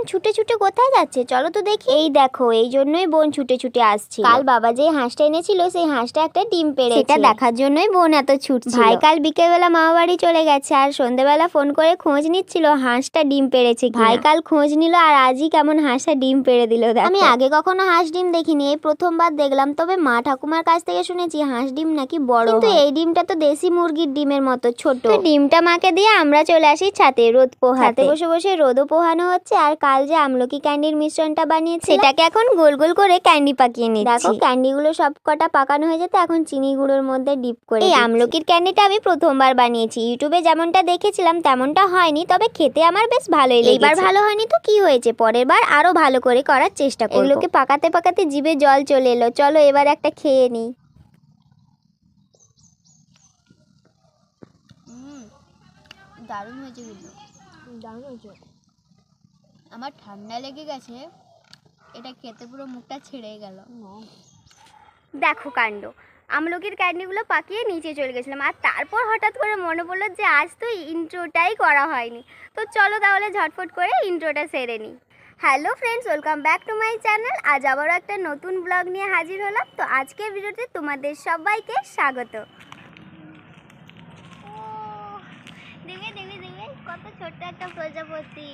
বোন ছুটে ছুটে কোথায় যাচ্ছে? চলো তো দেখি। এই দেখো এই জন্যই বোন ছুটে ছুটে আসছে। কাল বাবা যে হাঁসটা এনেছিল সেই হাঁসটা একটা ডিম পেড়েছে। সেটা দেখার জন্যই বোন এত ছুটছিল। ভাই কাল বিকেলবেলা মামা বাড়ি চলে গেছে আর সন্ধেবেলা ফোন করে খোঁজ নিচ্ছিল হাঁসটা ডিম পেড়েছে ভাই কাল খোঁজ নিল আর আজই কেমন হাঁসটা ডিম পেড়ে দিল আমি আগে কখনো হাঁস ডিম দেখিনি এই প্রথমবার দেখলাম। তবে মা ঠাকুমার কাছ থেকে শুনেছি হাঁস ডিম নাকি বড় কিন্তু এই ডিমটা তো দেশি মুরগির ডিমের মতো ছোট। ডিমটা মাকে দিয়ে আমরা চলে আসি ছাতে রোদ পোহাতে। বসে বসে রোদও পোহানো হচ্ছে আর কাল যে আমলকি ক্যান্ডির মিশ্রণটা বানিয়েছে সেটাকে এখন গোল গোল করে ক্যান্ডি পাকিয়ে নিচ্ছি। দেখো ক্যান্ডিগুলো সব কটা পাকানো হয়ে যেতে এখন চিনি গুঁড়োর মধ্যে ডিপ করে এই আমলকির ক্যান্ডিটা আমি প্রথমবার বানিয়েছি। ইউটিউবে যেমনটা দেখেছিলাম তেমনটা হয়নি তবে খেতে আমার বেশ ভালোই লেগেছে। এইবার ভালো হয়নি তো কি হয়েছে? পরের বার আরও ভালো করে করার চেষ্টা করব। এগুলোকে পাকাতে পাকাতে জিভে জল চলে এলো। চলো এবার একটা খেয়ে নিই। দারুণ হয়েছে কিন্তু। দারুণ হয়েছে। আমার ঠান্ডা লেগে গেছে এটা খেতে পুরো মুখটা ছেড়ে গেল। দেখো কাণ্ড আমলকির ক্যান্ডিগুলো পাকিয়ে নিচে চলে গেছিলাম আর তারপর হঠাৎ করে মনে পড়ল যে আজ তো ইন্ট্রোটাই করা হয়নি। তো চলো তাহলে ঝটফট করে ইন্ট্রোটা সেরে নিই। Hello friends welcome back to my channel আজ আবারও একটা নতুন ব্লগ নিয়ে হাজির হলাম। তো আজকের ভিডিওতে তোমাদের সবাইকে স্বাগত। কত ছোট্ট একটা প্রজাপতি।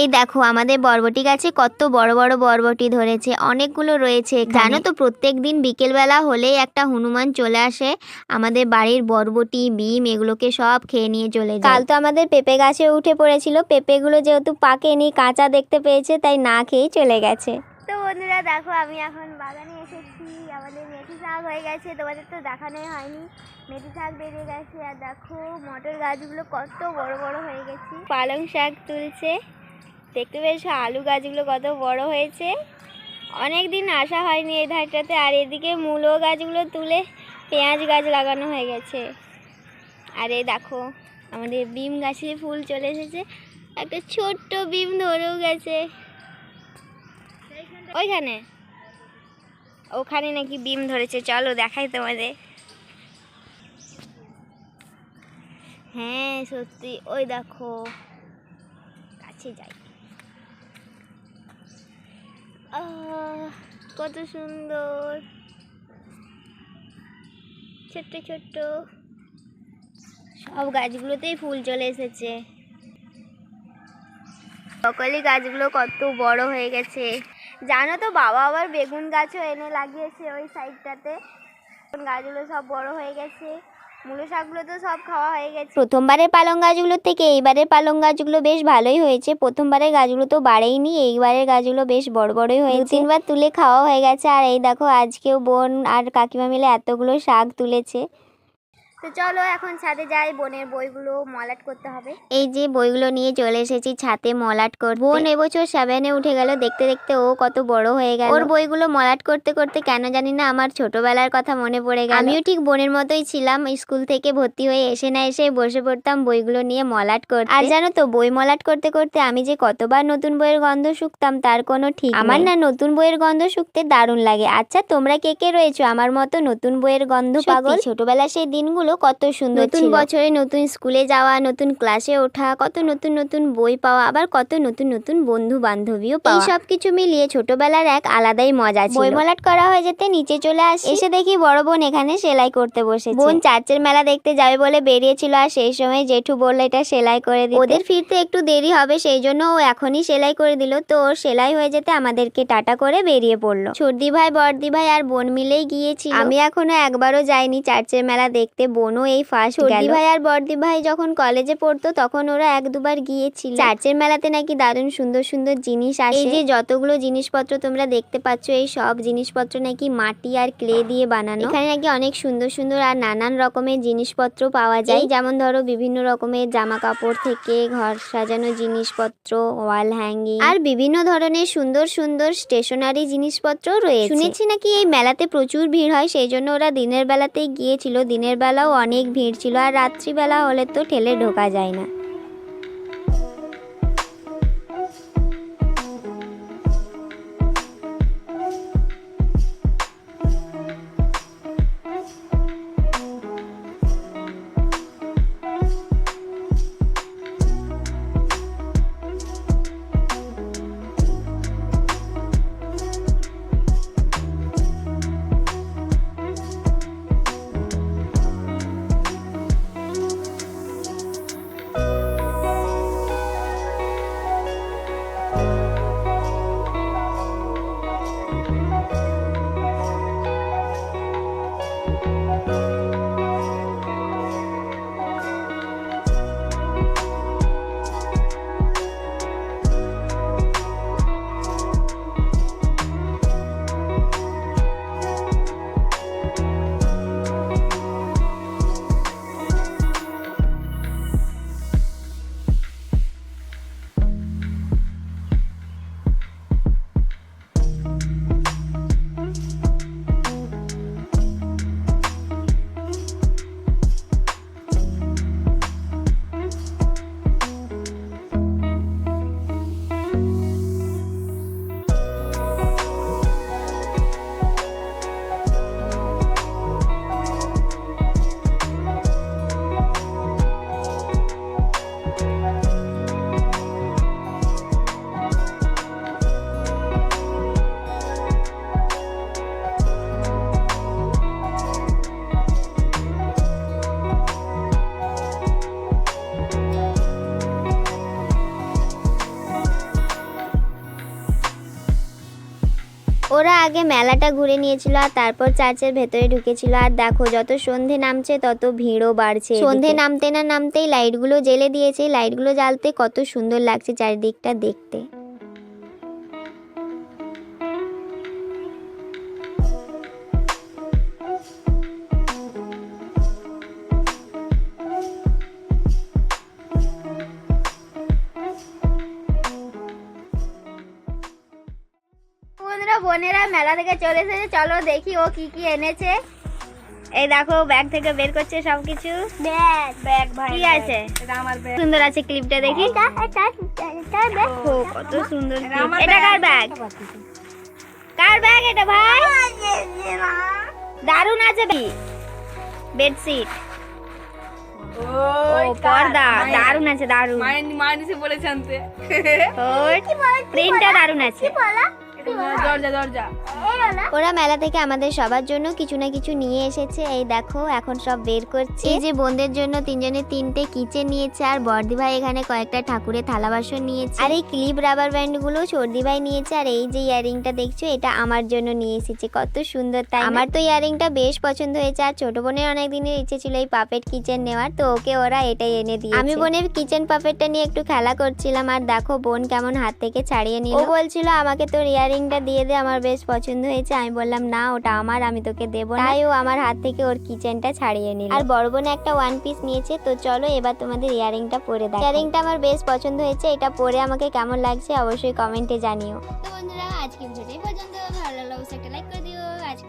এই দেখো আমাদের বরবটি গাছে কত বড় বড় বরবটি ধরেছে অনেকগুলো রয়েছে জানো তো প্রত্যেক দিন বিকেলবেলা হলেই একটা হনুমান চলে আসে আমাদের বাড়ির বরবটি বিম এগুলোকে সব খেয়ে নিয়ে চলে যায়। কাল তো আমাদের পেঁপে গাছে উঠে পড়েছিল পেঁপেগুলো যেহেতু পাকেনি কাঁচা দেখতে পেয়েছে তাই না খেয়েই চলে গেছে। তো বন্ধুরা দেখো আমি এখন বাগানে এসেছি আমাদের মেথি শাক হয়ে গেছে তোমাদের তো দেখানোই হয়নি। মেথি শাক বেরিয়ে গেছে আর দেখো মটর গাছগুলো কত বড় বড় হয়ে গেছে। পালং শাক তুলছে দেখতে পেয়েছ? আলু গাছগুলো কত বড় হয়েছে। অনেক দিন আসা হয়নি এই ধারটাতে, আর এদিকে মূলো গাছগুলো তুলে পেঁয়াজ গাছ লাগানো হয়ে গেছে। আর দেখো, আমাদের বিম গাছে ফুল চলে এসেছে। একটা ছোট্ট বিম ধরেও গেছে। ওইখানে? ওখানে নাকি বিম ধরেছে। চলো দেখাই তোমাদের। হ্যাঁ সত্যি, ওই দেখো। কাছে যাই। কত সুন্দর। ছোট্ট ছোট্ট। সব গাছগুলোতেই ফুল চলে এসেছে। সকলি গাছগুলো কত বড় হয়ে গেছে। জানো তো, বাবা আবার বেগুন গাছও এনে লাগিয়েছে ওই সাইডটাতে গাছগুলো সব বড় হয়ে গেছে। মূলো শাকগুলো তো সব খাওয়া হয়ে গেছে। প্রথমবারের পালং গাছগুলো থেকে এইবারের পালং গাছগুলো বেশ ভালোই হয়েছে। প্রথমবারের গাছগুলো তো বাড়েইনি এইবারের গাছগুলো বেশ বড় বড়ই হয়েছে। তিনবার তুলে খাওয়া হয়ে গেছে আর এই দেখো আজকেও বোন আর কাকিমা মিলে এতগুলো শাক তুলেছে। তো চলো এখন ছাদে যাই বোনের বইগুলো মলাট করতে হবে। এই যে বইগুলো নিয়ে চলে এসেছি ছাদে মলাট করতে। বোন এবছর সেভেনে উঠে গেল দেখতে দেখতে ও কত বড় হয়ে গেল। ওর বইগুলো মলাট করতে করতে কেন জানি না আমার ছোটবেলার কথা মনে পড়ে গেল। আমিও ঠিক বোনের মতোই ছিলাম স্কুল থেকে ভর্তি হয়ে এসে না এসে বসে পড়তাম বইগুলো নিয়ে মলাট করতে। আর জানো তো বই মলাট করতে করতে আমি যে কতবার নতুন বইয়ের গন্ধ শুকতাম তার কোনো ঠিক আমার না নতুন বইয়ের গন্ধ শুকতে দারুণ লাগে। আচ্ছা তোমরা কে কে রয়েছো? আমার মতো নতুন বইয়ের গন্ধ পাগল? ছোটবেলার সেই দিনগুলো কত সুন্দর নতুন বছরে নতুন স্কুলে যাওয়া নতুন ক্লাসে ওঠা কত নতুন নতুন বই পাওয়া আবার কত নতুন নতুন বন্ধু বান্ধবীও পাওয়া সব কিছু মিলিয়ে ছোটবেলার এক আলাদাই মজা ছিল। বই মলাট করা হয়ে যেতে নিচে চলে আসি। এসে দেখি বড় বোন এখানে সেলাই করতে বসেছে। বোন চার্চের মেলা দেখতে যাবে বলে বেরিয়েছিল আর সেই সময় জেঠু বলল এটা সেলাই করে দিতে। ওদের ফিরতে একটু দেরি হবে সেই জন্য ও এখনই সেলাই করে দিল। তো ওর সেলাই হয়ে যেতে আমাদেরকে টাটা করে বেরিয়ে পড়ল। সর্দি ভাই বর্দি ভাই আর বোন মিলেই গিয়েছি আমি এখনও একবারও যাইনি চার্চের মেলা দেখতে। বোনও এই ফার্স্ট গেল। ভাই আর বর্দি ভাই যখন কলেজে পড়তো তখন ওরা এক দুবার গিয়েছিল। চার্চের মেলাতে নাকি দারুণ সুন্দর সুন্দর জিনিস আসে। এই যে যতগুলো জিনিসপত্র তোমরা দেখতে পাচ্ছ এই সব জিনিসপত্র নাকি মাটি আর ক্লে দিয়ে বানানো। এখানে নাকি অনেক সুন্দর সুন্দর আর নানান রকমের জিনিসপত্র পাওয়া যায়। যেমন ধরো বিভিন্ন রকমের জামা কাপড় থেকে ঘর সাজানো জিনিসপত্র ওয়াল হ্যাঙ্গিং আর বিভিন্ন ধরনের সুন্দর সুন্দর স্টেশনারি জিনিসপত্র রয়েছে। শুনেছি নাকি এই মেলাতে প্রচুর ভিড় হয় সেই জন্য ওরা দিনের বেলাতেই গিয়েছিল। দিনের বেলাও অনেক ভিড় ছিল আর রাত্রিবেলা হলে তো ঠেলে ঢোকা যায় না। ওরা আগে মেলাটা ঘুরে নিয়েছিল আর তারপর চার্চের ভেতরে ঢুকেছিল। আর দেখো, যত সন্ধে নামছে, তত ভিড়ও বাড়ছে সন্ধে নামতে না নামতেই লাইটগুলো জ্বেলে দিয়েছে। লাইটগুলো জ্বালতে কত সুন্দর লাগছে চারিদিকটা দেখতে। বোনেরা মেলা থেকে চলে এসেছে। চলো দেখি ও কি কি এনেছে। এই দেখো ব্যাগ থেকে বের করছে সবকিছু। ব্যাগ ব্যাগ ভাই কি আছে? এটা আমার ব্যাগ সুন্দর আছে ক্লিপটা দেখি। দেখো কত সুন্দর এটা কার ব্যাগ কার ব্যাগ এটা ভাই? দারুণ আছে কি বেডশিট ও পর্দা। দারুণ আছে দারুণ। মায়ের মায়ের নিচে বলেছে আনতে। প্রিন্টটা দারুণ আছে। এটা দরজা ওরা মেলা থেকে আমাদের সবার জন্য কিছু না কিছু নিয়ে এসেছে। এই দেখো, এখন সব বের করছে। এই যে বোনদের জন্য তিনজনে তিনটে কিচেন নিয়েছে, আর বর্দি ভাই এখানে কয়েকটা ঠাকুরের থালা বাসন নিয়েছে। আর এই ক্লিপ রাবার ব্যান্ডগুলো সর্দি ভাই নিয়েছে, আর এই যে ইয়ারিংটা দেখছ, এটা আমার জন্য নিয়ে এসেছে। কত সুন্দর, তাই আমার তো ইয়ারিংটা বেশ পছন্দ হয়েছে, আর ছোট বোনের অনেক দিনের ইচ্ছে ছিল এই পাপেট কিচেন নেওয়ার, তো ওকে ওরা এটাই এনে দিয়ে আমি বোনের কিচেন পাপেটটা নিয়ে একটু খেলা করছিলাম, আর দেখো বোন কেমন হাত থেকে ছাড়িয়ে নিল। ও বলছিল, আমাকে তোর ইয়ারিংটা দিয়ে দে, আমার বেশ পছন্দ হয়েছে। আমি বললাম, না, ওটা আমার, আমি তোকে দেবো তাই ও আমার হাত থেকে ওর কিচেনটা ছাড়িয়ে নিল। আর বড় বোন একটা ওয়ান পিস নিয়েছে, তো চলো এবার তোমাদের ইয়ারিংটা পরে দেয় ইয়ারিংটা আমার বেশ পছন্দ হয়েছে, এটা পরে আমাকে কেমন লাগছে অবশ্যই কমেন্টে জানিও। তো বন্ধুরা আজকে ভিডিওটাই পর্যন্ত। ভালো লাগলে একটা লাইক করে দিও। আজকে